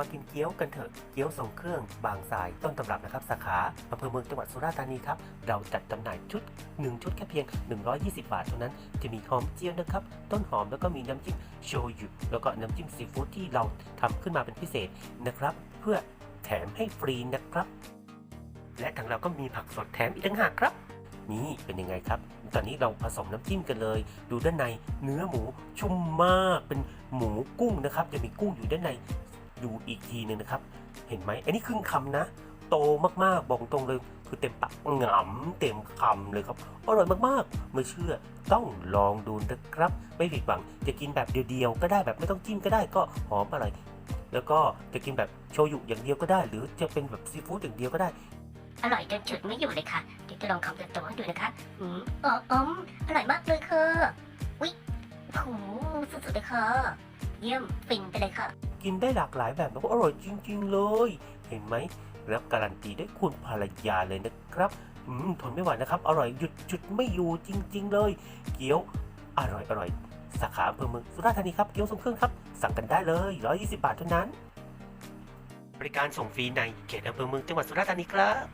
มากินเกี๊ยวกันเถอะเกี๊ยวทรงเครื่องบางสายต้นตำรับนะครับสาขาอำเภอเมืองจังหวัดสุราษฎร์ธานีครับเราจัดจำหน่ายชุด 1 ชุดแค่เพียง 120 บาทเท่านั้นจะมีหอมเจียวนะครับ ต้นหอมแล้วก็มีน้ำจิ้มโชยุแล้วก็น้ำจิ้มซีฟู้ดที่เราทำขึ้นมาเป็นพิเศษนะครับ เพื่อแถมให้ฟรีนะครับ และทางเราก็มีผักสดแถมอีกต่างหากครับนี่เป็นยังไงครับ ตอนนี้เราผสมน้ำจิ้มกันเลย ดูด้านในเนื้อหมูชุ่มมากเป็นหมูกุ้งนะครับ จะมีกุ้งอยู่ด้านใน ดูอีกทีหนึ่งนะครับ เห็นไหมอันนี้ครึ่งคำนะ โตมากๆบอกตรงเลยคือเต็มปากหงำเต็มคำเลยครับอร่อยมากๆ ไม่เชื่อต้องลองดูนะครับ ไม่ผิดหวังจะกินแบบเดียวๆก็ได้แบบไม่ต้องจิ้มก็ได้ก็หอมอร่อยแล้วก็จะกินแบบโชยุอย่างเดียวก็ได้ หรือจะเป็นแบบซีฟู้ดอย่างเดียวก็ได้ อร่อยจนจุดไม่อยู่เลยค่ะเดี๋ยวจะลองคำโตๆให้ดูนะคะอืมอ๋ออมอร่อยมากเลยค่ะวิโอ้โหสุดๆเลยค่ะ เยี่ยมฟินไปเลยค่ะ กินได้หลากหลายแบบแล้วก็อร่อยจริง ๆ เลย เห็นไหมรับการันตีด้วยคุณภรรยาเลยนะครับอืมทนไม่ไหวนะครับ อร่อยหยุดจุดไม่อยู่จริง ๆ เลย เกี๊ยวอร่อยอร่อยสาขาอำเภอเมืองสุราษฎร์ธานีครับเกี๊ยวทรงเครื่องครับสั่งกันได้เลย 120 บาทเท่านั้น บริการส่งฟรีในเขตอำเภอเมืองจังหวัดสุราษฎร์ธานีครับ